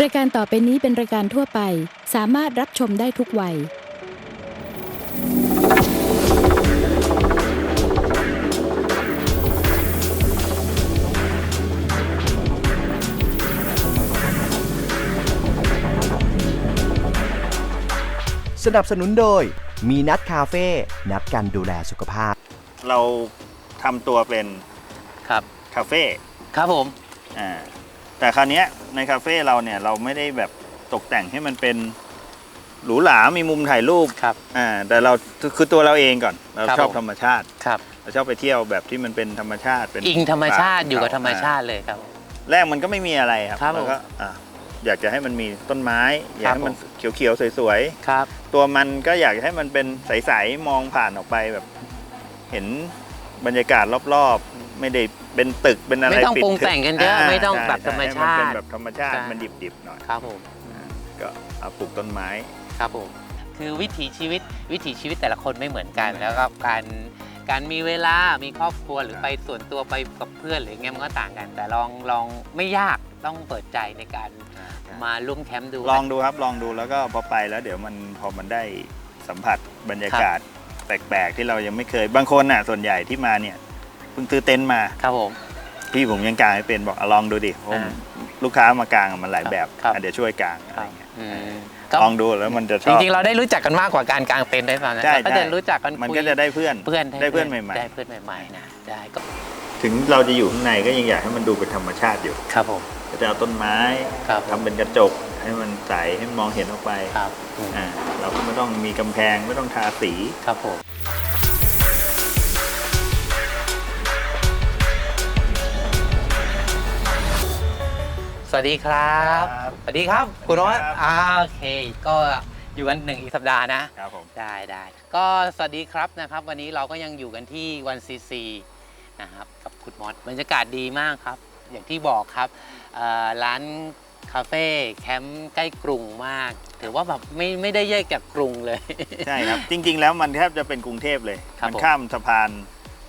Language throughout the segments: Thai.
รายการต่อไปนี้เป็นรายการทั่วไป สามารถรับชมได้ทุกวัย สนับสนุนโดย มีนัดคาเฟ่ นัดกันดูแลสุขภาพ เราทำตัวเป็นครับคาเฟ่ครับผม อ่า แต่คราวเนี้ยในคาเฟ่เราเนี่ยเราไม่ได้แบบตกแต่งให้มันเป็นหรูหรามีมุมถ่ายรูปครับอ่าแต่เราคือตัวเราเองก่อน เราครับชอบผมธรรมชาติครับเราชอบไปเที่ยวแบบที่มันเป็นธรรมชาติเป็นอิงธรรมชาติป่อยู่กับธรรมชาอ่ติเลยครับ แรกมันก็ไม่มีอะไรครับครับแล้วก็อะอยากจะให้มันมีต้นไม้ อยากให้มันผมเขียวๆสวยครับๆตัวมันก็อยากให้มันเป็นใสๆมองผ่านออกไปแบบ เห็น บรรยากาศรอบๆ ไม่ได้เป็นตึกเป็นอะไรไม่ต้องปิดปรุงแต่งกันเยอะาไม่ต้องใช่แบบธรรมชาติให้นเป็นแบบธรรมชาติใช่ มันดิบๆหน่อยครับผมก็เอาปลูกต้นไม้ ครับผมคือวิถีชีวิตวิถีชีวิตแต่ละคนไม่เหมือนกัน แล้วก็การการมีเวลามีครอบครัวหรือไปส่วนตัวไปกับเพื่อนหรือไงมันก็ต่างกัน แต่ลองลองไม่ยากต้องเปิดใจในการมาร่วมแคมป์ดู ลองดูครับลองดูแล้วก็พอไปแล้วเดี๋ยวมันพอมันได้สัมผัสบรรยากาศ แปลกๆ ที่เรายังไม่เคย บางคนน่ะส่วนใหญ่ที่มาเนี่ยเพิ่งซื้อเต็นท์มา ครับผม พี่ผมยังกางไม่เป็นบอกอะลองดูดิผมอ่าลูกค้ามากางมันหลายแบบครับ อะเดี๋ยวช่วยกางอะไรเงี้ยอืมลองดูแล้วมันจะชจอบ ริงๆ เราได้รู้จักกันมากกว่าการกางเต็นท์ได้ป่ะนะใช่เราก็ใช่ จะรู้จักกันมันคุยก็จะได้เพื่อนเพื่อนได้เพื่อนใหม่ได้เพื่อนใหม่ๆนะได้ก็ๆ ถึงเราจะอยู่ข้างในก็ยังอยากให้มันดูเป็นธรรมชาติอยู่ครับผมก็จะเอาต้นไม้ครับทำเป็นกระจกให้มันใสให้มองเห็นออกไปครับอืมอ่าเราก็ไม่ต้องมีกำแพงไม่ต้องทาสี ครับผม สวัสดีครับ ครับสวัสดีครับคุณโน้ตครับ อ่าโอเค ก็อยู่กันหนึ่งอีกสัปดาห์นะ ครับผม ได้ได้ก็สวัสดีครับนะครับ วันนี้เราก็ยังอยู่กันที่วันซีซีนะครับกับ คุณมอสบรรยากาศดีมากครับ อย่างที่บอกครับเอ่อร้านคาเฟ่แคมป์ใกล้กรุงมาก ถือว่าแบบไม่ไม่ได้แยกจากกรุงเลย ใช่ครับ จริง ๆ แล้วมันแทบจะเป็นกรุงเทพเลยครับมันผมข้ามสะพาน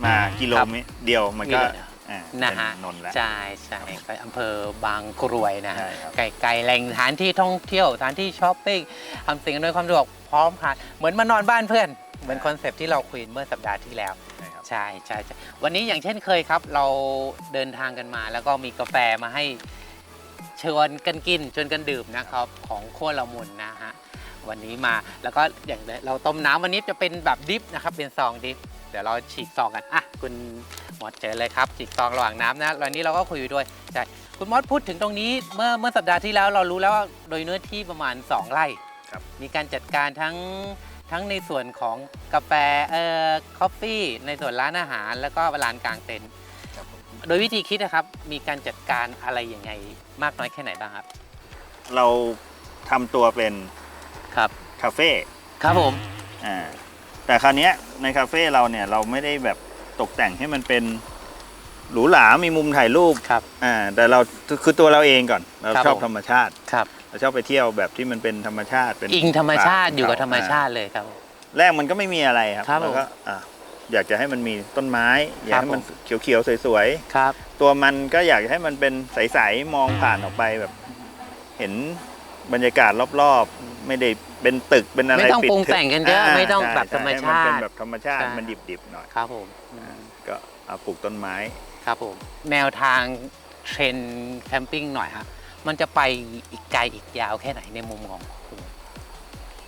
มาครับกิโลเมตรเดียวมันก็กิโลเดียวอ่านะเป็นฮะนนท์แล้วใช่ใช่ไปอำเภอบางกรวยนะใช่ครับไกลไกลแหล่งสถานที่ท่องเที่ยวสถานที่ช้อปปิ้งทำสิ่งอำนวยความสะดวกพร้อมค่ะเหมือนมานอนบ้านเพื่อน เหมือนคอนเซปต์ที่เราคุยเมื่อสัปดาห์ที่แล้ว ใช่ครับใช่ใช่ใช่วันนี้อย่างเช่นเคยครับ เราเดินทางกันมา แล้วก็มีกาแฟมาให้ชวนกันกินชวนกันดื่มนะครับ ของโคตรละมุนนะฮะวันนี้มาแล้วก็อย่างเราต้มน้ำวันนี้จะเป็นแบบดิฟนะครับ เป็นซองดิฟเดี๋ยวเราฉีกซองกันอะคุณมอสเจอเลยครับฉีกซองระหว่างน้ำนะวันนี้เราก็คุยอยู่ด้วยใช่คุณมอสพูดถึงตรงนี้เมื่อเมื่อสัปดาห์ที่แล้วเรารู้แล้วว่าโดยเนื้อที่ประมาณ 2 ไร่ ครับ มีการจัดการทั้ง ทั้งในส่วนของกาแฟเอ่อคอฟฟี่ในส่วนร้านอาหาร แล้วก็ร้านกลางเต็นท์โดยวิธีคิดนะครับมีการจัดการอะไรยังไงมากน้อยแค่ไหนบ้างครับ เราทำตัวเป็นครับ คาเฟ่ครับผมอ่าแต่คราวเนี้ยในคาเฟ่เราเนี่ยเราไม่ได้แบบตกแต่งให้มันเป็นหรูหรา มีมุมถ่ายรูปครับ อ่าแต่เราคือตัวเราเองก่อน เราครับชอบผม ธรรมชาติ ครับ เราชอบไปเที่ยวแบบที่มันเป็นธรรมชาติเป็นอิงธรรมชาติป่อยู่กับธรรมชาอ่ติเลยครับ แรกมันก็ไม่มีอะไรครับครับแล้วก็อะอยากจะให้มันมีต้นไม้ อยากครับให้มันผมเขียวๆสวยครับๆตัวมันก็อยากให้มันเป็นใสๆมองผ่านออกไปแบบ เห็นบรรยากาศรอบๆ ไม่ได้เป็นตึกเป็นอะไรไม่ต้องปิดปรุงแต่งกันเยอะาไม่ต้องใช่แบบธรรมใให้ชาตินเป็นแบบธรรมชาติใช่มันดิบๆหน่อยครับผมอืมก็เอาปลูกต้นไม้ครับผมแนวทางเทรนด์แคมปิ้งหน่อยฮะ มันจะไปอีกไกลอีกยาวแค่ไหนในมุมของคุณ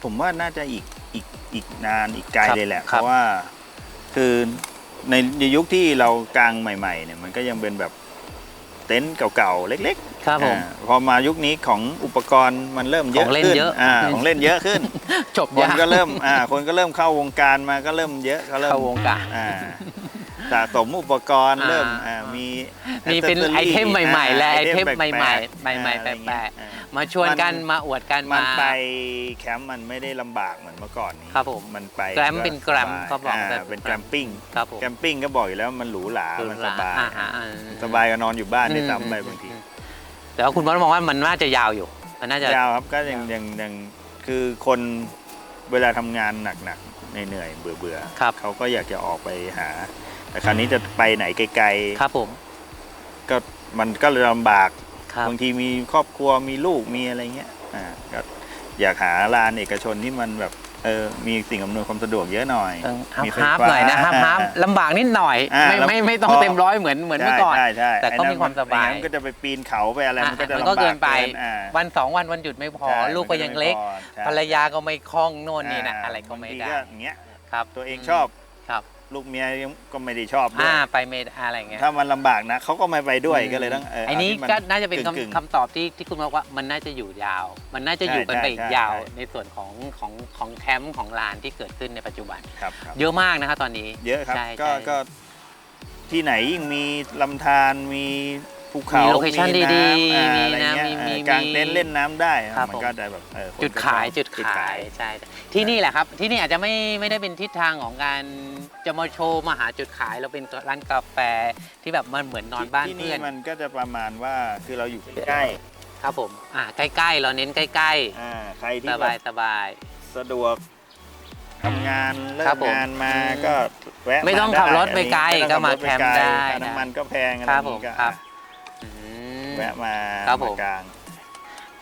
ผมว่าน่าจะอีกอีกอีกนานอีกไกลครับเลยแหละ คเพรับ ราะว่าคือในในยุคที่เรากางใหม่ ๆ เนี่ยมันก็ยังเป็นแบบเต็นท์เก่าๆเล็กครับๆผม อ่าพอมายุคนี้ของอุปกรณ์มันเริ่มเยอะของเล่นขึ้นเยอะ อ่าของเล่นเยอะขึ้น จบคนยากก็เริ่มอ่าคนก็เริ่มเข้าวงการมาก็เริ่มเยอะก็เริ่มเข้าวงการ อ่า สะสมอุปกรณ์อ่า เริ่มอ่ามี มีเป็น accessory ไอเทมใหม่ๆ และาไอเทมปลกๆใหม่ๆ ใหม่ๆอะไรเงี้ยแปลกอ่ามาชวนกันมัน มาอวดกันมันมา ไปแคมป์มันไม่ได้ลำบากเหมือนเมื่อก่อนนี้ครับผมมันไปแกรมเป็นแกรมสบายก็บอกาแบบเป็นแกรมปิ้งครับผม แกรมปิ้งก็บอกอยู่แล้วมันหรูหรา มันสบาย อ่ฮะอ่าสบายก็นอนอยู่บ้านได้ซ้ำไปอืมบางทีแต่ว่าคุณมอสมองว่ามันน่าจะยาวอยู่ มันน่าจะ ยาวครับก็ยังยังยังคือคนเวลาทำงานหนักๆเหนื่อยๆเบื่อเบื่อๆครับ เขาก็อยากจะออกไปหา แต่คราวนี้จะไปไหนไกลครับผม ๆก็มันก็เลยลำบากคครับ บางทีมีครอบครัวมีลูกมีอะไรเงี้ยอ่าก็อยากหาลานเอกชนที่มันแบบเออมีสิ่งอำนวยความสะดวกเยอะหน่อยต้องฮับมีไฟฮับฟ้าหน่อยนะฮับฮับลำบากนิดหน่อย อ่าไม่แล้วไม่ไม่ต้องพอเต็มร้อยเหมือนเหมือนเมื่อก่อน ใช่ใช่แต่ก็ไอ้นั่นมีความสบายไงั้นก็จะไปปีนเขาไปอะไรมันก็จะอะลำบากเกินไป อ่าวันสองวันวันหยุดไม่พอ ใช่ลูกก็ยังเล็ก มันไม่พอใช่ภรรยาก็ไม่คล่องโน่นนี่นะาอะไรก็ไม่บางทีได้อย่างเงี้ยครับตัวเองชอบครับ ลูกเมียยังก็ไม่ได้ชอบด้วยอ่าไปไม่ได้อะไรอย่างเงี้ยถ้ามันลำบากนะเขาก็ไม่ไปด้วยก็เลยต้องเออไอ้เานี้ที่มัก็น่าจะเป็นกึ่งๆคำคำตอบที่ที่คุณบอกว่ามันน่าจะอยู่ยาว มันน่าจะอยู่กันไปอีกใช่ใช่ยาวใช่ในส่วนของของของแคมป์ของลานที่เกิดขึ้นในปัจจุบัน ครับครับเยอะมากนะครับตอนนี้เยอะครับใช่ก็ใช่ ก็ที่ไหนยิ่งมีลำธารมี ภูเขามีโลเคชั่นมีดีๆอ่ามีอะไรนะเงี้ยมีเออมีกางเต็นท์เล่นน้ำได้ครับ มันผมก็จะแบบเออคนจุดขายก็ชอบจุดขายใช่ที่นี่แหละครับที่นี่อาจจะไม่ไม่ได้เป็นทิศทางของการจะมาโชว์มาหาจุดขายเราเป็นร้านกาแฟที่แบบมันเหมือนนอนบ้านที่เพื่อนมันก็จะประมาณว่าคือเราอยู่ใกล้ครับผมอ่าใกล้ๆ เราเน้นใกล้ๆอ่าใครๆที่สแบบายสบาย สะดวกทำงานเลิครักบผมงานมาอืมก็แวะไม่ต้องาขับรถด้ไปไกลอันนี้ก็มาไต้องขับรถไปแคมป์ได้ค่าน้ำมันก็แพงอะไรครับนี้ก็ผมครับอะอืม แวะมาครับผมมากลาง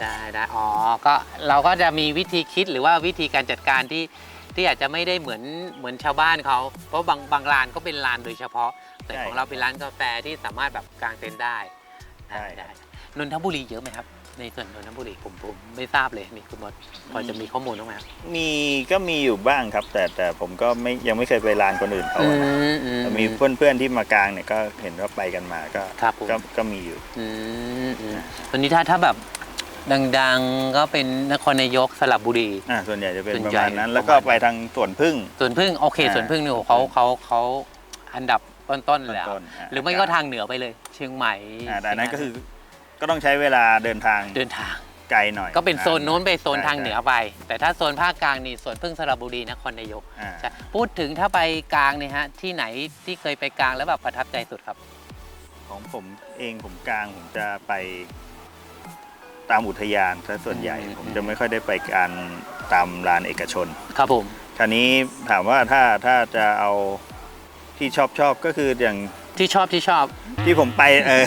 ได้ได้อ๋อ ก็เราก็จะมีวิธีคิดหรือว่าวิธีการจัดการที่ที่อาจจะไม่ได้เหมือนเหมือนชาวบ้านเขา เพราะบางบางร้านก็เป็นร้านโดยเฉพาะ แต่ใช่ของเราเป็นร้านกาแฟที่สามารถแบบกางเต็นท์ได้ใช่ ได้ได้นนทบุรีเยอะไหมครับ ในส่วนนนทบุรีผมผมไม่ทราบเลยนี่คุณมดพอจะมีข้อมูลบ้างไหมครับมีก็มีอยู่บ้างครับ แต่แต่ผมก็ไม่ยังไม่เคยไปร้านคนอื่นเขาอะนะมอืแต่มีเพื่อนเพื่อนๆที่มากลางเนี่ยก็เห็นว่าไปกันมาก็ครับผมก็ก็มีอยู่ อืมอืมตอนนี้ถ้าถ้าแบบดังๆก็เป็นนครนายกสระบุรี อ่าส่วนใหญ่จะเป็นส่วนประใหญ่มาณนั้นประมาณแล้วก็ไปทางสวนพึ่งส่วนพึ่งโอเคอ่าส่วนพึ่งเนี่ยเขาเขาเขาอันดับต้นๆเลยอะต้นๆอ่าหรือไม่ก็ทางเหนือไปเลย เชียงใหม่อ่าแต่อันนั้นก็คือ ก็ต้องใช้เวลาเดินทางเดินทาง ไกลหน่อยก็เป็นโซนโน้นไปโซนใช่ทางเหนือไป แต่ถ้าโซนภาคกลางนี่ส่วนพึ่งสระบุรีนครนายกอ่าใช่พูดถึงถ้าไปกลางเนี่ยฮะที่ไหนที่เคยไปกลางแล้วแบบประทับใจสุดครับ ของผมเองผมกลางผมจะไปตามอุทยานซะส่วนใหญ่ อืม ผมจะไม่ค่อยได้ไปการตามลานเอกชน ครับผม คราวนี้ถามว่าถ้าถ้าจะเอาที่ชอบชอบก็คืออย่าง ที่ชอบที่ชอบ ที่ผมไปเออ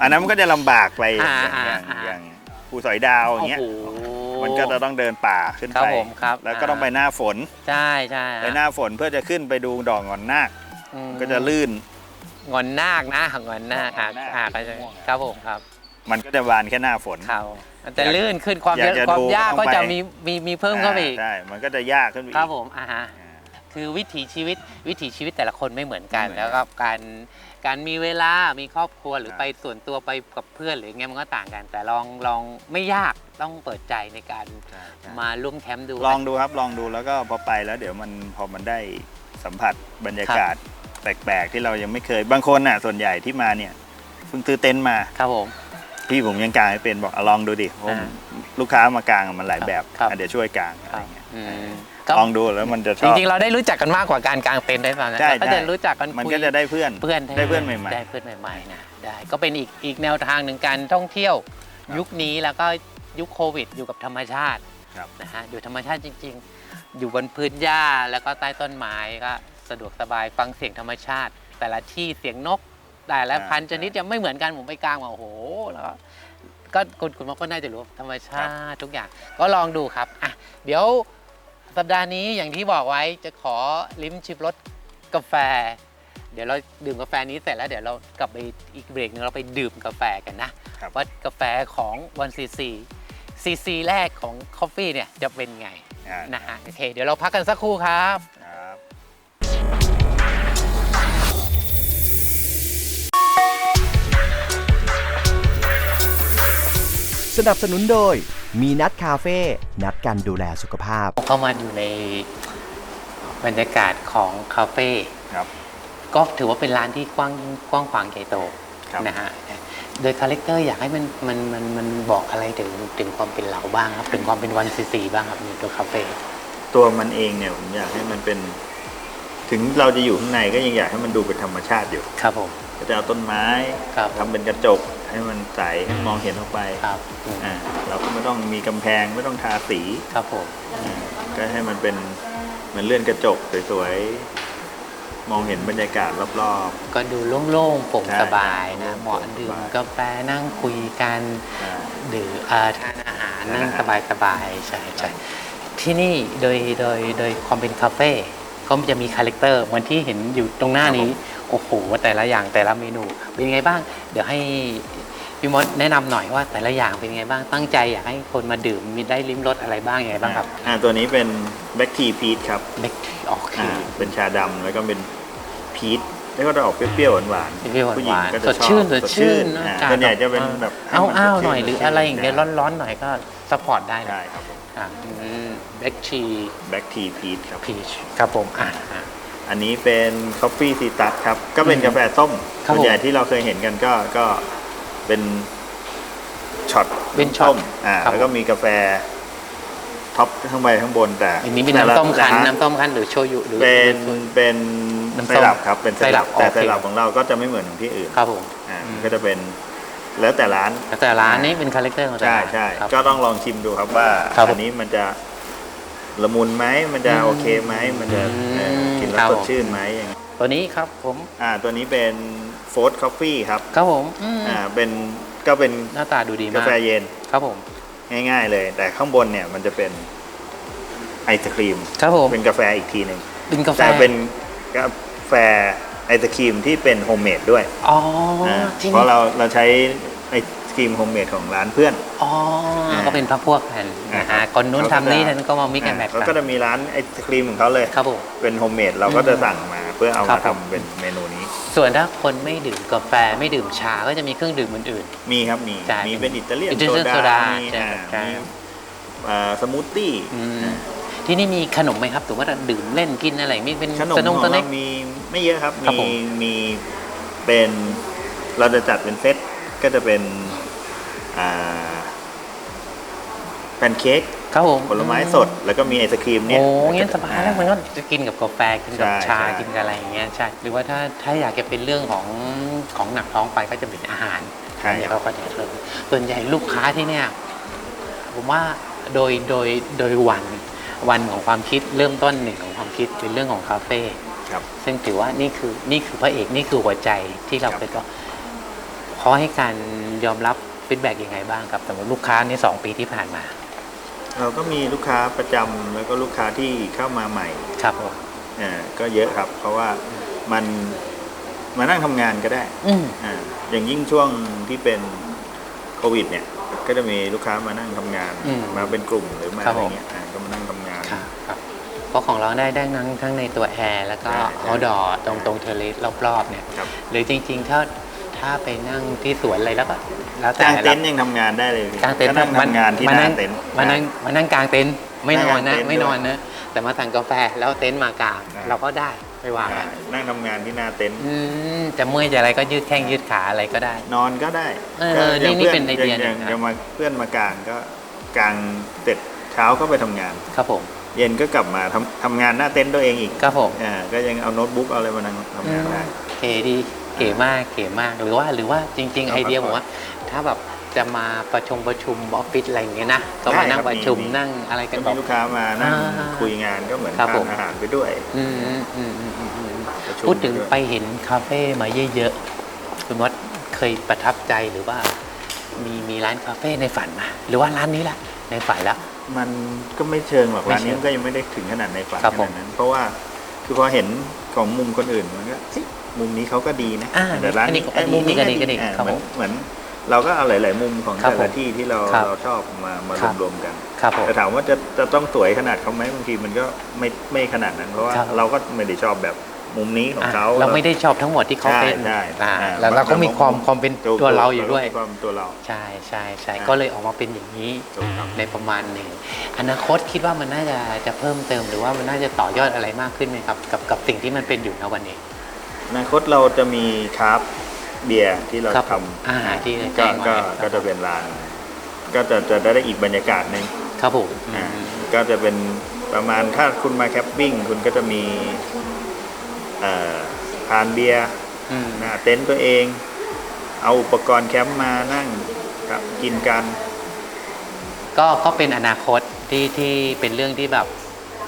อันนั้นมันก็จะลำบากไปออ่าย่างอ่าอย่างอ่า อย่างภูสอยดาวอย่างเงี้ย โอ้โห มันก็จะต้องเดินป่าขึ้นครับไปผมครับแล้วก็ต้องไปหน้าฝน ใช่ใช่ไปหน้าฝนเพื่อจะขึ้นไปดูดอกงอนนาคอืมก็จะลื่น งอนนาคนะงอนนาคอะงอนนาค อะก็จะครับผมครับมันก็จะบานแค่หน้าฝน ครับมันจะลื่นขึ้นความอยากจะความดูยากต้องก็จะไปมีมีมีเพิ่มเข้าไปอีกใช่ มันก็จะยากขึ้นไปอีก ครับผมอ่าฮะอ่า คือวิถีชีวิตวิถีชีวิตแต่ละคนไม่เหมือนกัน ไม่เหมือนแล้วก็การการมีเวลา มีครอบครัวหรือครับไปส่วนตัวไปกับเพื่อนหรือไงมันก็ต่างกัน แต่ลองลองไม่ยากต้องเปิดใจในการใช่ใช่มาร่วมแคมป์ดู ลองดูครับลองดูแล้วก็พอไปแล้วเดี๋ยวมันพอมันได้สัมผัสบรรยากาศแปลกๆ ที่เรายังไม่เคยบางคนน่ะ ส่วนใหญ่ที่มาเนี่ยเพิ่งซื้อเต็นท์มา ครับผม พี่ผมยังกางไม่เป็นบอกอะลองดูดิผมอ่าลูกค้ามากางมันหลายแบบครับ อะเดี๋ยวช่วยกางคอะไรรับเงี้ยอืม ลองดูแล้วมันจะชจอบ ริงๆ เราได้รู้จักกันมากกว่าการกางเต็นท์ได้ป่ะนะใช่เราก็ใช่ จะรู้จักกันมันคุย ก็จะได้เพื่อน เพื่อนได้เพื่อนใหม่ๆได้เพื่อนใหม่ๆนะได้ก็เป็นอีกอีกแนวทางหนึ่งการท่องเที่ยว ครับยุคนี้แล้วก็ยุคโควิด อยู่กับธรรมชาติครับ นะฮะอยู่ธรรมชาติจริง ๆ อยู่บนพื้นหญ้าแล้วก็ใต้ต้นไม้ก็สะดวกสบายฟังเสียงธรรมชาติ แต่ละที่เสียงนก แต่ละพันธุ์ชนิดจะไม่เหมือนกันผมไปกลางมาโอ้โหแล้วก็ก็คุณคุณมอกก็น่าจะรู้ธรรมชาติทุกอย่างก็ลองดูครับอะเดี๋ยว สัปดาห์นี้อย่างที่บอกไว้จะขอลิ้มชิมรสกาแฟ เดี๋ยวเราดื่มกาแฟนี้เสร็จแล้วเดี๋ยวเรากลับไปอีกเบรกหนึงเราไปดื่มกาแฟกันนะ ครับ ว่ากาแฟของวันซีซีซีซีแรกของคอฟฟี่เนี่ยจะเป็นไงอ่านะฮะโอเคเดี๋ยวเราพักกันสักครู่ครับ สนับสนุนโดย มีนัดคาเฟ่ นัดกันดูแลสุขภาพเข้ามาอยู่ในบรรยากาศของคาเฟ่ครับ ก็ถือว่าเป็นร้านที่กว้างกว้างขวางใหญ่โตครับนะฮะ โดยคาแรคเตอร์อยากให้มันมันมันมันบอกอะไรถึงถึงความเป็นเราบ้างครับ ถึงความเป็นวันซีซีบ้างครับในตัวคาเฟ่ตัวมันเองเนี่ยผมอยากให้มันเป็น ถึงเราจะอยู่ข้างในก็ยังอยากให้มันดูเป็นธรรมชาติอยู่ ครับผม ก็จะเอาต้นไม้ครับทำเป็นกระจกให้มันใสให้มองเห็นออกไปครับอืมอ่าเราก็ไม่ต้องมีกำแพงไม่ต้องทาสีครับผม อ่าก็ให้มันเป็นเหมือนเลื่อนกระจกสวยๆมองเห็นบรรยากาศรอบ ก็ดูโล่งๆโปร่งใช่สบายนะโล่งๆเหมาะดื่มสบาย กาแฟนั่งคุยกัน ๆอ่าดื่มเอ่อทานอาหารทานนั่งอาหารสบายสบายๆใช่ใช่ที่นี่โดยโดยโดยความเป็นคาเฟ่ ก็จะมีคาแรคเตอร์เหมือนที่เห็นอยู่ตรงหน้านี้ โอ้โห แต่ละอย่างแต่ละเมนูเป็นยังไงบ้าง เดี๋ยวให้พี่มดแนะนำหน่อยว่าแต่ละอย่างเป็นยังไงบ้างตั้งใจอยากให้คนมาดื่มมีได้ลิ้มรสอะไรบ้างยังไงบ้างครับอ่าตัวนี้เป็นแบ็กทีพีทครับเบคโอเคอ่าเป็นชาดำแล้วก็เป็นพีทแล้วก็จะออกเปรี้ยวๆหวานๆเปรี้ยวๆผู้หญิงหวานก็ๆจะสดชอบชื่นสดชื่นอ่าอากาศส่วนใหญ่จะเป็นแบบให้เอามันอ้าวสดชื่หน่อยหรืออะไรอย่างเงี้ยได้ร้อนๆหน่อยก็ซัพพอร์ตได้นะใช่ครับผม อ่าเบคชีแบ็กทีพีทครับพีชครับผมอ่าอ่า อันนี้เป็นคอฟฟี่ซีตัสครับ ก็เป็นกาแฟส้มครับส่วนใหญ่ผมที่เราเคยเห็นกันก็ก็เป็นช็อตเป็นช็อตส้มอ่าครับ แล้วก็มีกาแฟท็อปข้างใบข้างบนแต่อันนี้เป็นแต่ละน้ำต้มคั้นร้าน้ำต้มคั้นหรือโชยุหรือ เป็นเป็นน้ำไซส้มรัปครับเป็นไซไซรัรัปปแต่โอเค ไซรัปของเราก็จะไม่เหมือนของที่อื่นครับผม อ่าอืมก็จะเป็น แล้วแต่ร้านแต่ร้านนี้เป็นคาแรคเตอร์ของแต่ใช่ร้านใช่ครับ ก็ต้องลองชิมดูครับว่าครับผมอันนี้มันจะละมุนไหมมันจะอืมโอเคไหมมันจะเอ่ออืมกินคแล้รัวบสผดมชื่นไหมอย่างตัวนี้ครับผมอ่า ตัวนี้เป็นโฟร์ c คอฟฟี่ครับครับผมอืมอ่าเป็นก็เป็นหน้าตาดูดีกามากแฟเย็นครับผมง่าย ๆ เลย แต่ข้างบนเนี่ยมันจะเป็นไอศครีม ครับผมเป็นกาแฟอีกทีหนึ่งเป็นกาแฟแต่เป็นกาแฟ ไอศครีมที่เป็นโฮมเมดด้วยอ๋ออ่าที่เพราะเราเราใช้ไอศครีมโฮมเมดของร้านเพื่อนอ๋ออาก็เป็นพักพวกกันนะฮะคนนู้นทำนี่นั้นก็มามิกแอนแมทแล้วกัก็นจะมีร้านไอศครีมของเขาเลยครับผมเป็นโฮมเมดเราก็จะสั่งมาเพื่อเอาครัมาบผมทำเป็นเมนูนี้ ส่วนถ้าคนไม่ดื่มกาแฟไม่ดื่มชาก็จะมีเครื่องดื่มอื่นมีครับมีใช่มีเป็นอิตาเลียนอิตาเลียนโซโซดาดามีใช่อ่าใช่มีอ่าสมูทตี้ๆอืม ที่นี่มีขนมไหมครับถือว่าดื่มเล่นกินอะไรมีเป็นขนมสขนองงสเน็เราก มีไม่เยอะครับ ครับมีผมมีเป็นเราจะจัดเป็นเซตก็จะเป็นอ่าแพนเค้กครับผมผลไม้สด แล้วก็มีไอศครีมเนี่ยโอ้งั้นสบายแล้วมันก็จะกินกับกาแฟกินกับใช่ชาใช่กินกับอะไรอย่างเงี้ยใช่หรือว่าถ้าถ้าอยากจะเป็นเรื่องของของหนักท้องไปก็จะเป็นอาหาร ใช่เนี่ยครับ เราก็จะเริ่มส่วนใหญ่ลูกค้าที่เนี่ยผมว่าโดยโดยโดยวัน วันของความคิดเริ่มต้นหนึ่งของความคิดเป็นเรื่องของคาเฟ่ครับ ซึ่งถือว่านี่คือนี่คือพระเอกนี่คือหัวใจที่เราครับไปก็เขาให้การยอมรับฟีดแบ็กยังไงบ้างครับสำหรับลูกค้าในสองปีที่ผ่านมา เราก็มีลูกค้าประจำแล้วก็ลูกค้าที่เข้ามาใหม่ ครับผมอ่าก็เยอะครับ เพราะว่ามันมานั่งทำงานก็ได้อืมอ่าอย่างยิ่งช่วงที่เป็นโควิด เนี่ย ก็จะมีลูกค้ามานั่งทำงานอืมมาเป็นกลุ่มหรือมาครัอะบไรผมเงี้ยอ่าก็มานั่งทำงาน ครับครับ เพราะของเราได้ได้นั่งทั้งในตัวแอร์แล้วก็ใช่ใช่เอาดอตรงตรงเทเลสรอบๆเนี่ยครับหรือจริงๆถ้าถ้าไปนั่งที่สวนอะไรแล้วก็แล้วแต่กางเต็นท์ละยังทำงานได้เลยพี่กางเต็นท์ก็นั่งทำงานที่หมาน้านั่งเต็นท์มานั่งมานั่งกลางเต็นท์ไม่นอนนะนั่งกลางเต็นท์ไม่นอนด้วยนะแต่มาสั่งกาแฟแล้วเต็นท์มากลางใช่เราก็ได้ไม่ว่าใช่กันนั่งทำงานที่หน้าเต็นท์อืมจะเมื่อยจะอะไรก็ยืดแข้งยืดขาอะไรก็ได้ นอนก็ได้เออก็ย่างนี่นี่พื่เป็นไอเดียางหนึ่อย่างงนะอย่างมาเพื่อนมากางก็กางเสร็จเช้าก็ไปทำงานครับผม เย็นก็กลับมาทำทำงานหน้าเต็นท์ตัวเองอีกครับผมอ่าก็ยังเอาโน้ตบุ๊กเอาอะไรมานั่งทำงานได้เก๋ดีเก๋มากเก๋มากหรือว่าหรือว่าจริงๆครับไอเดียผมว่า ถ้าแบบจะมาประชุมประชุมออฟฟิศอะไรอย่างเงี้ยนะก็มาได้นั่งครับประชุมมีมีนั่งอะไรกัก็นแบมีบลูกค้ามานั่งอ่าคุยงานก็เหมือนครับทาผนมอาหารไปด้วยอืมอืมอืมอืมอืมอืมประชุมพูดถึงด้วยไปเห็นคาเฟ่มาเยอะๆคุณวัดเคยประทับใจหรือว่า มีมีร้านคาเฟ่ในฝันมาหรือว่าร้านนี้แหละในฝันแล้ว มันก็ไม่เชิงหรอกไม่ร้านนี้เชิงมันก็ยังไม่ได้ถึงขนาดในฝันครับขผนามดนั้น เพราะว่าคือพอเห็นของมุมคนอื่นมันก็เฮ้ยมุมนี้เขาก็ดีนะอ่าแต่ร้านนี้อันนี้เอ้ยมุมนี้ก็ก็ดีดีก็ดีอ่าครับเหมือนผมเหมือน เราก็เอาหลาย ๆ มุมของครับแต่ผละมที่ที่เราครับเราชอบมามาครับรวมๆกัน ครับผม แต่ถามว่าจะจะต้องสวยขนาดเขาไหมบางทีมันก็ไม่ไม่ขนาดนั้น เพราะว่าครับเราก็ไม่ได้ชอบแบบ มุมนี้ของอะเขาเราไม่ได้ชอบทั้งหมดที่เขาใช่เป็นใช่อ่าอ่าแล้วเราก็มีความความเป็นถูกตัวเราอถูยู่กด้วยมีความตัวเราใช่ใช่ใช่อ่าก็เลยออกมาเป็นอย่างนี้ถูกครับในประมาณหนึ่งอนาคตคิดว่ามันน่าจะจะเพิ่มเติมหรือว่ามันน่าจะต่อยอดอะไรมากขึ้นไหมครับกับกับสิ่งที่มันเป็นอยู่ณวันนี้อนาคตเราจะมีคราฟต์เบียร์ที่เราครับทอ่าที่ำแจ้ก็งไว้ก็ครับก็จะเป็นร้าน ก็จะจะได้อีกบรรยากาศหนึ่งครับผมอ่าก็จะเป็นประมาณถ้าคุณมาแคปปิ้งคุณก็จะมีเอ่อ ทานเบียร์อืมหน้าเต็นท์ตัวเอง เอาอุปกรณ์แคมป์มานั่งกับกินกัน ก็ก็เป็นอนาคตที่ที่เป็นเรื่องที่แบบ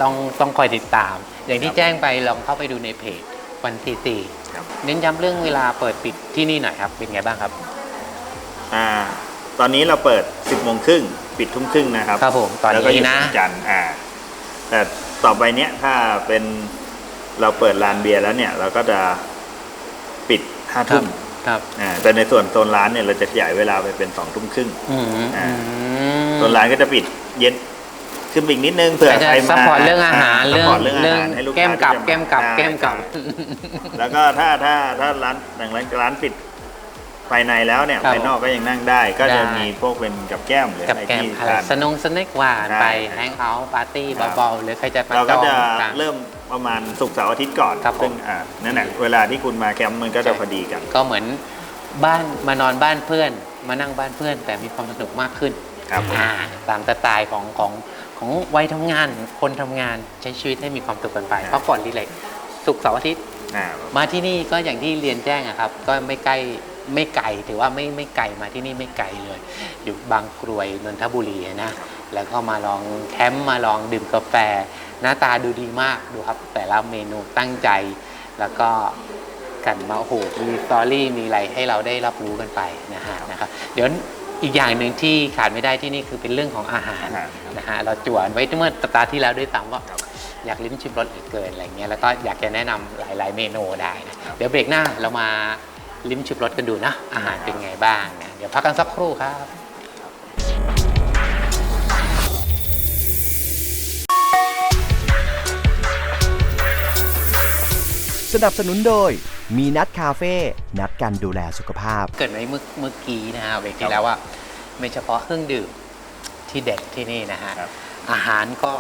ต้องต้องคอยติดตาม อย่างที่แจ้งไปลองเข้าไปดูในเพจวันที่สี่ครับเน้นย้ำเรื่องเวลาเปิดปิดที่นี่หน่อยครับ เป็นไงบ้างครับอ่าตอนนี้เราเปิด 10โมงครึ่งปิดทุ่มครึ่งนะครับครับผมตอนแล้วก็หนี้ยุดนะวันจันทร์อ่าแต่ต่อไปเนี้ยถ้าเป็น เราเปิดร้านเบียร์แล้วเนี่ย เราก็จะปิดห้าครัทุ่บมครับอ่าแต่ในส่วนโซนร้านเนี่ยเราจะขยายเวลาไปเป็นสองทุ่มครึ่งอืมอ่าอืมโซนร้านก็จะปิดเย็นขึ้นไปอีกนิดนึงเผื่อแต่จะใครซัพมาพอร์ตเรื่องอาหารซัพเรื่องพอร์ตเรื่องอาเรื่องหารให้ลูกแก้มค้ากับที่จะแก้มกับใช่แก้มกับใช่แล้วก็ถ้าถ้าถ้าร้านอย่างร้านร้านปิด ภายในแล้วเนี่ยครับภายนอกก็ยังนั่งได้ ก็จะได้ มีพวกเป็นกับแก้มหรือกับอะไรแก้มที่อะไรทาน สนงสเน็กหวานใช่ ไปแฮงเอาท์ปาร์ตี้ครับเบาๆหรือใครจะมาเราจก็องจะต่าง เริ่มประมาณศุกร์เสาร์อาทิตย์ก่อนครับผมซึ่งอ่านั่นแหละเวลาที่คุณมาแคมป์มันก็จะใช่ พอดีกัน ก็เหมือนบ้านมานอนบ้านเพื่อน มานั่งบ้านเพื่อน แต่มีความสนุกมากขึ้นครับผม อ่าตามสไตล์ของของของวัยทำงานคนทำงานใช้ชีวิตให้มีความสุขกันไปพักผ่อนรีแลกซ์ศุกร์เสาร์อาทิตย์ อ่า มาที่นี่ก็อย่างที่เรียนแจ้งอะครับ ก็ไม่ใกล้ ไม่ไกลถือว่าไม่ไม่ไกลมาที่นี่ไม่ไกลเลย อยู่บางกรวยนนทบุรีนะแล้วก็มาลองแคมป์มาลองดื่มกาแฟ หน้าตาดูดีมากดูครับ แต่ละเมนูตั้งใจ แล้วก็กันมาโอ้โหมีสตอรี่มีอะไรให้เราได้รับรู้กันไปนะฮะนะครับเดี๋ยวอีกอย่างหนึ่งที่ขาดไม่ได้ที่นี่คือเป็นเรื่องของอาหารอาหารนะฮะเราจวนไว้เมื่อสัปดาห์ที่แล้วด้วยซ้ำว่าอยากลิ้มชิมรสเหลือเกินอะไรเงี้ยแล้วก็อยากจะแนะนำหลาย ๆ เมนูได้นะเดี๋ยวเบรกหน้าเรามา ลิ้มชิมรสกันดูนะ อาหารเป็นไงบ้างนะเดี๋ยวพักกันสักครู่ครับสนับสนุนโดย มีนัดคาเฟ่นัดกันดูแลสุขภาพ เกิดไว้เมื่อเมื่อกี้นะฮะเบรกที่แล้วว่าไม่เฉพาะเครื่องดื่มที่เด็ดที่นี่นะฮะครับอาหารก็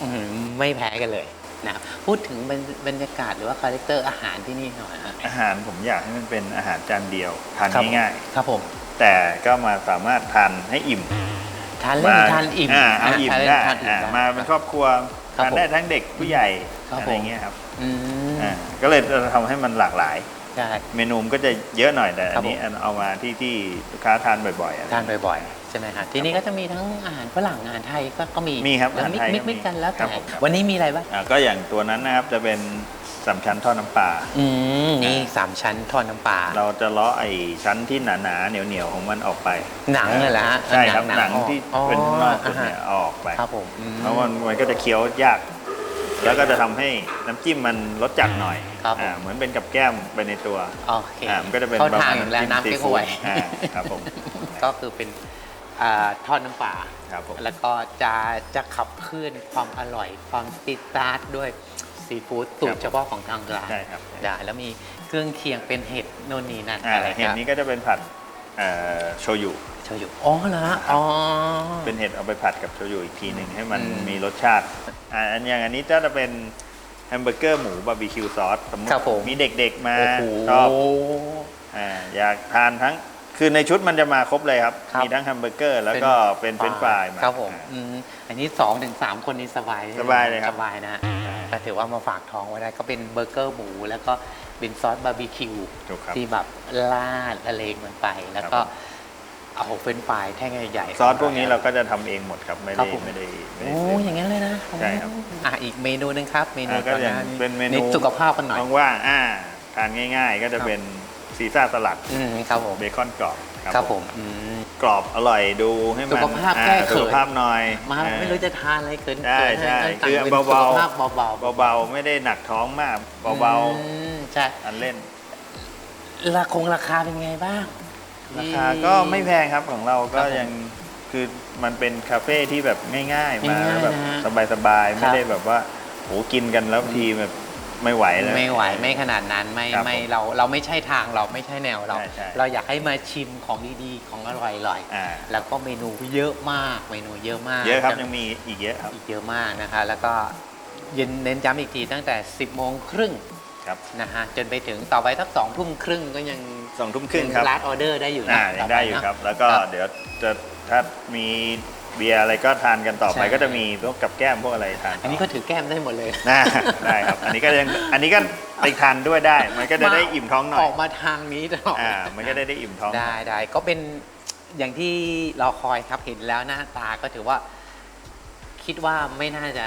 อื้อหือไม่แพ้กันเลย นะครับพูดถึงบรรบรรยากาศหรือว่าคาแรคเตอร์อาหารที่นี่หน่อยฮะอาหารผมอยากให้มันเป็นอาหารจานเดียวทานครับผมง่ายครับผมๆแต่ก็มาสามารถทานให้อิ่มทานเล่นมาทานอิ่มอ่าเอานะอิ่มทานเล่นได้ทานอิ่อ่ามได้มาเป็นครอบครัวครับทานได้ผมทั้งเด็กผู้ใหญ่ครับอะไรผมเงี้ยครับอืมอ่าก็เลยจะทำให้มันหลากหลายใช่เมนูมันก็จะเยอะหน่อยแต่อันนี้ครับผมเอามาที่ที่ลูกค้าทานบ่อยๆอะทานบ่อยๆใช่ไหมฮะทีนี้ก็จะมีทั้งอาหารฝรั่งอาหารไทยก็ก็มีมีครับแล้วมิกอาหารไทยมิกก็มีมิกกันแล้วครัแต่บผมครับวันนี้มีอะไรบ้างอ่าก็อย่างตัวนั้นนะครับจะเป็นสามชั้นทอดน้ำปลา อืมนี่สามชั้นทอดน้ำปลาเราจะเลาะไอ้ชั้นที่หนาๆเหนียวๆของมันออกไปหนังเลยเหรอฮะใช่ครับหนังหนังออกที่อ๋อเป็นข้างนอกสุดอ่าฮะเนี่ยเอาออกไป ครับผมอืม เพราะมันมันก็จะเคี้ยวยาก แล้วก็จะทำให้น้ำจิ้มมันรสจัดหน่อยครับผม อ่าเหมือนเป็นกับแก้มไปในตัวโอเคอ่ามันก็จะเป็นเข้าประทางมาณอยู่แล้วน้ำจิ้มน้ำเก๊กฮวยซีฟู้ดอ่าครับผม ก็คือเป็นอ่า ทอดน้ำปลาครับผมแล้วก็จะจะขับเคลื่อนความอร่อยความติดตาร์ทด้วยซีฟู้ดสูตรเฉพาะของทางร้านใช่ครับได้แล้วมีเครื่องเคียงเป็นเห็ดโน่นนี่นั่นอ่าอะไรเห็ดครับนี้ก็จะเป็นผัดเอ่อโชยุโชยุอ๋อเหรอฮะอ๋อเป็นเห็ดเอาไปผัดกับโชยุอีกทีหนึ่งให้มันอืมมีรสชาติอ่าอันอย่างอันนี้ก็จะเป็นแฮมเบอร์เกอร์หมูบาร์บีคิวซอสสมมติครับผมมีเด็กๆมาโอ้โหชอบอ่าอยากทานทั้ง คือในชุดมันจะมาครบเลยครับ ครับ มีทั้งแฮมเบอร์เกอร์ แล้วก็เป็นเฟรนช์ฟรายมา ครับผมอ่าอืมอันนี้2อถึงสคนนี้สบายสบายเลยครับ สบายนะฮะก็ถือว่ามาฝากท้องไว้ได้ก็เป็นเบอร์เกอร์หมูแล้วก็เป็นซอสบาร์บีคิวถูกครับ ที่แบบลาดละเลงมันไป แล้วก็ครับผมเอาเฟรนช์ฟรายแท่งใหญ่ๆ ซอสพวกนี้เราก็จะทำเองหมดครับ ไม่ครัได้บผม ไม่ได้ไม่ได้โอ้ซื้อ อย่างนั้นเลยนะใช่ครับ อะอีกเมนูหนึงครับ เมนูอ่าก็ก่อนอย่างหน้านี้เป็นเมนูนี่สุขภาพกันหน่อย ว่างๆอ่าทานง่าย ๆ ก็จะครับเป็น ซีซ่าสลัดอืมครับผมเบคอนกรอบครับผมอืม กรอบอร่อยดูให้มันสุขภาพอ่แก้เขิน สุขภาพหน่อยมาอ่ไม่รู้จะทานอะไรเกินใช่เกินใช่ให้คือสั่งเป็นเบาๆสุขภาพเบาๆเบาๆ ไม่ได้หนักท้องมากเบาอืมใช่ๆ อันเล่น ราคงราคาเป็นไงบ้าง ราคาก็ไม่แพงครับของเราก็ครับผมยังคือมันเป็นคาเฟ่ที่แบบง่ายๆ มาง่ายๆแล้วแบบนะฮะสบายๆครัไม่บได้แบบว่าโหกินกันแล้วทีแบบ ไม่ไหวเลยไม่ไหวไม่ขนาดนั้นไม่ครับไม่ผมเราเราไม่ใช่ทางเราไม่ใช่แนวเรา ใช่ใช่ เราอยากให้มาชิมของดีๆ ของอร่อยอ่าๆ แล้วก็เมนูเยอะมากเมนูเยอะมากเยอะครับจยังมีอีกเยอะครับอีกเยอะมากนะคะ แล้วก็เย็นเน้นย้ำอีกทีตั้งแต่ 10โมงครึ่งครับนะฮะจนไปถึงต่อไปทักสองทุ่มครึ่งก็ยังสองทุ่มครึ่งครับร้านออเดอร์ได้อยู่นะอ่ายังได้อยู่ครับ แล้วก็ครับเดี๋ยวจะถ้ามี เบียร์อะไรก็ทานกันต่อไปใช่ ก็จะมีพวกกับแก้มพวกอะไรทานอันนี้ก็ถือแก้มได้หมดเลย น่า ได้ครับ อันนี้ก็ยังอันนี้ก็ไปทานด้วยได้ มันก็จะได้อิ่มท้องหน่ออย อกมาทางนี้ตลอดอ่า มันก็ได้ได้อิ่มท้อง ได้ได้ก็เป็นอย่างที่เราคอยครับเห็นแล้วหน้าตาก็ถือว่า คิดว่าไม่น่าจะ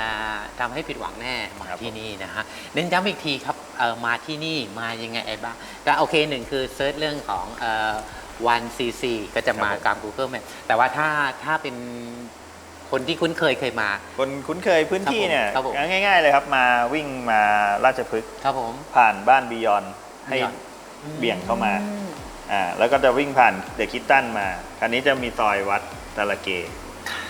ทำให้ผิดหวังแน่มาที่นี่นะฮะเน้นย้ำอีกทีครับเออมาที่นี่มายังไงบ้างก็โอเคหนึ่งคือเซิร์ชเรื่องของเอ่อ วันซีซีก็จะมาครับผมตาม Google Map แต่ว่าถ้าถ้าเป็นคนที่คุ้นเคยเคยมา คนคุ้นเคยพื้นที่เนี่ยครับผม ง่ายๆเลยครับมาวิ่งมาราชพฤกษ์ครับผม ผ่านบ้านบียอนให้ Beyond เบี่ยงเข้ามาอ่าแล้วก็จะวิ่งผ่านเดอะคิตตันมาคันนี้จะมีซอยวัดตะละเก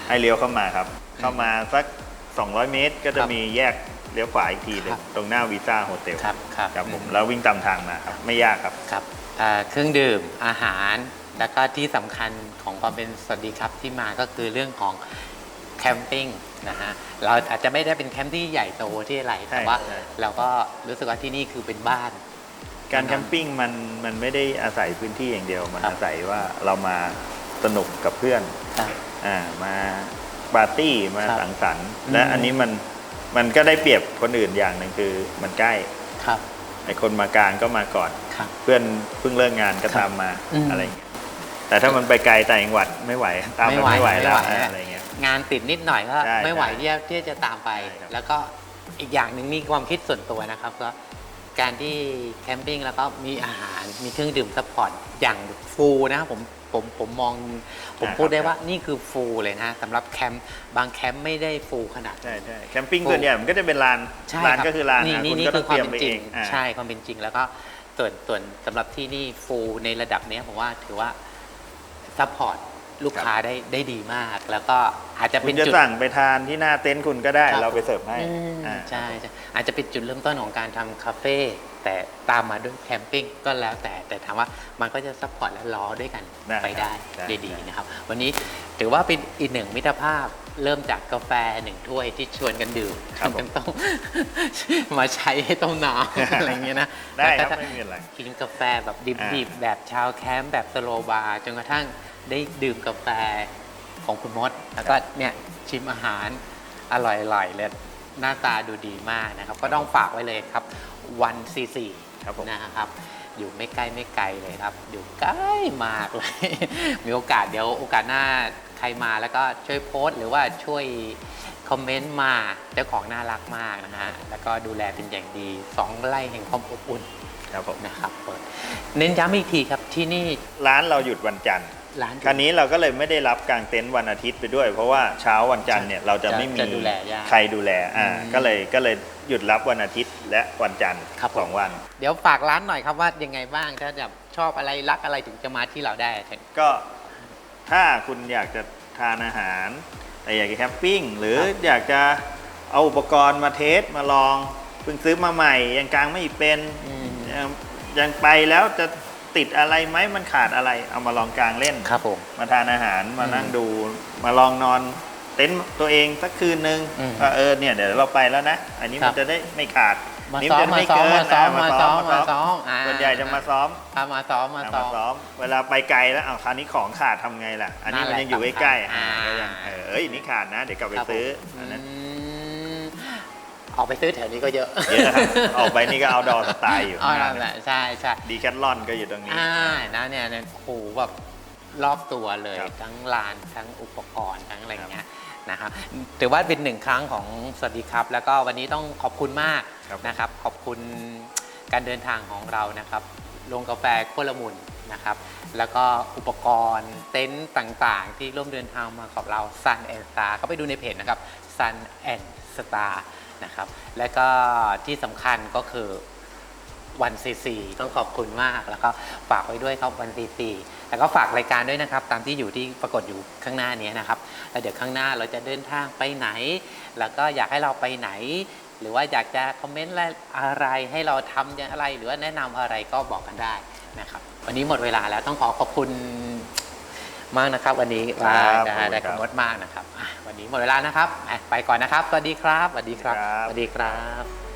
ให้เลี้ยวเข้ามาครับ เข้ามาสัก 200 เมตรก็จะครับมีแยกเลี้ยวขวาอีกทีหนึคงรับ ตรงหน้าวีซ่าโฮเทลครับครับครับผมแล้ววิ่งตามทางมาครับ ไม่ยากครับ ครับ เอ่อเครื่องดื่มอาหาร แล้วก็ที่สำคัญของความเป็นสวัสดีครับที่มาก็คือเรื่องของแคมปิ้งนะฮะเราอาจจะไม่ได้เป็นแคมป์ที่ใหญ่โตที่อะไรใช่แต่ว่าใช่ เราก็รู้สึกว่าที่นี่คือเป็นบ้าน การแคมปิ้งมันมันไม่ได้อาศัยพื้นที่อย่างเดียว มันครับ อาศัยว่าเรามาสนุกกับเพื่อนครับ อ่ามาปาร์ตี้มาครับสังสรรค์อืมและอันนี้มันมันก็ได้เปรียบคนอื่นอย่างหนึ่งคือมันใกล้ ครับ ไอคนมากลางก็มาก่อน ครับ เพื่อนเพิ่งเลิกงานก็ครับตามมาอืมอะไรอย่างเงี้ยแต่ถ้ามันไปไกลแต่างจังหวัดไม่ไหวตามไม่มันไหวไม่ไหวแล้วไม่ไหว อะไรเงี้ย งานติดนิดหน่อยก็ใช่ไม่ไหวใช่ที่จะที่จะตามไป ใช่ครับ แล้วก็อีกอย่างหนึ่งนี่ความคิดส่วนตัวนะครับ ก็ การที่แคมปิ้งแล้วก็มีอาหารมีเครื่องดื่มซัพพอร์ตอย่างฟูนะครับผมผมผมมองผมพูดได้ว่านี่คือฟูเลยนะสำหรับแคมป์บางแคมป์ไม่ได้ฟูขนาด ใช่นั้นใช่แคมปิ้งโอ้ส่วนใหญ่มันก็จะเป็นลานใช่ลานรับก็คือลานนี่อะนี่คุณนี่ก็คืต้อองความเตรียมเป็นไปจริเองงอ่าใช่ความเป็นจริงแล้วก็ส่วนส่วนสำหรับที่นี่ฟูในระดับเนี้ยผมว่าถือว่าซัพพอร์ตลูกค้าได้ได้ดีมาก แล้วก็อาจจะคุเป็ณนจะจุดสั่งไปทานที่หน้าเต็นท์คุณก็ได้ครับเราไปเสิร์ฟให้อืมอ่าใช่ใช่ อาจจะเป็นจุดเริ่มต้นของการทำคาเฟ่แต่ตามมาด้วยแคมปิ้งก็แล้วแต่แต่ถามว่ามันก็จะซัพพอร์ตและล้อด้วยกันได้ไปได้ได้ได้ดีได้นะครับ วันนี้ถือว่าเป็นอีกหนึ่งมิตรภาพเริ่มจากกาแฟหนึ่งถ้วยที่ชวนกันดื่มครับผมจนต้อง มาใช้ให้ต้มน้ำ อะไรอย่างเงี้ยนะได้ครับแล้วก็ไม่มีอะไรกินกาแฟแบบอ่าดิบๆ แบบชาวแคมป์แบบสโลบาร์จนกระทั่งได้ดื่มกาแฟของคุณมด แล้วก็เนี่ยชิมอาหารอร่อยๆเลย หน้าตาดูดีมากนะครับ ก็ต้องฝากไว้เลยครับวันซีซีครับผม นะครับ อยู่ไม่ใกล้ไม่ไกลเลยครับ อยู่ใกล้มากเลย มีโอกาสเดี๋ยวโอกาสหน้าใครมาแล้วก็ช่วยโพสต์หรือว่าช่วยคอมเมนต์มาเจ้าของน่ารักมากนะฮะแล้วก็ดูแลเป็นอย่างดีสองไร่แห่งความอบอุ่นครับผม นะครับเปิดเน้นย้ำอีกทีครับที่นี่ร้านเราหยุดวันจันทร์ ร้านคราวนี้เราก็เลยไม่ได้รับกางเต็นท์วันอาทิตย์ไปด้วย เพราะว่าเช้าวันจันทร์เนี่ยเราจะไม่มีจะดูแลยากใครดูแลอ่าอืมก็เลยก็เลยหยุดรับวันอาทิตย์และวันจันทร์ครับผมสองวัน เดี๋ยวฝากร้านหน่อยครับว่ายังไงบ้างถ้าจะชอบอะไรรักอะไรถึงจะมาที่เราได้ก็ถ้าคุณอยากจะทานอาหารแต่อยากจะแคมปิ้งหรือครับอยากจะเอาอุปกรณ์มาเทสมาลองเพิ่งซื้อมาใหม่ยังกลางไม่เป็นอืมยังยังไปแล้วจะ ติดอะไรไหมมันขาดอะไร เอามาลองกลางเล่นครับผม มาทานอาหารมาอืมนั่งดู มาลองนอนเต็นท์ตัวเองสักคืนนึงอืมว่าเออเนี่ยเดี๋ยวเราไปแล้วนะ อันนี้ครัมันบจะได้ไม่ขาดมานี่ซ้อมจะมาไม่ซ้อมเกินมาซ้อมนะมาซ้อมมาซ้อมอ่าส่วนใหญ่จะมาซ้อมครับมาซ้อมมาอะซ้อมามซ้อมเวลาไปไกลแล้วอ้าวคราวนี้ของขาดทำไงล่ะ อันนี้นั่นมันแหละยังอยู่ใกล้ๆสำคัญอ่าอ่าก็ยังเออเอ้ยนี่ขาดนะ เดี๋ยวกลับไปครับผมซื้ออันนั้น อืม ออกไปซื้อแถวนี้ก็เยอะเยอะครับออกไปนี่ก็เอาดอสไตล์อยู่อ๋อนั่นแหละใช่ใช่ดีแคทลอนก็อยู่ตรงนี้ อ่านะเนี่ยเนี่ยโอ้โหแบบรอบตัวเลยครับทั้งลานทั้งอุปกรณ์ทั้งอะไรเงี้ยนะครับถือว่าเป็นหนึ่งครั้งของสวัสดีครับ แล้วก็วันนี้ต้องขอบคุณมากครับนะครับ ขอบคุณการเดินทางของเรานะครับโรงกาแฟโคละมุนนะครับ แล้วก็อุปกรณ์เต็นต์ต่างๆ ที่ร่วมเดินทางมากับเรา Sun and Star เข้าไปดูในเพจนะครับ Sun and Star นะครับ และก็ที่สำคัญก็คือวันซีซีต้องขอบคุณมากแล้วก็ฝากไว้ด้วยครับวันซีซีแล้วก็ฝากรายการด้วยนะครับ ตามที่อยู่ที่ปรากฏอยู่ข้างหน้านี้นะครับแล้วเดี๋ยวข้างหน้าเราจะเดินทางไปไหน แล้วก็อยากให้เราไปไหน หรือว่าอยากจะคอมเมนต์อะไรให้เราทำอย่างอะไร หรือว่าแนะนำอะไรก็บอกกันได้นะครับ วันนี้หมดเวลาแล้วต้องขอขอบคุณมากนะครับ วันนี้ครับว่าขอบคุณได้ครัขบมดมากนะครับอะ วันนี้หมดเวลานะครับอะไปก่อนนะครับ สวัสดีครับ สวัสดีครับครับสวัสดีครับ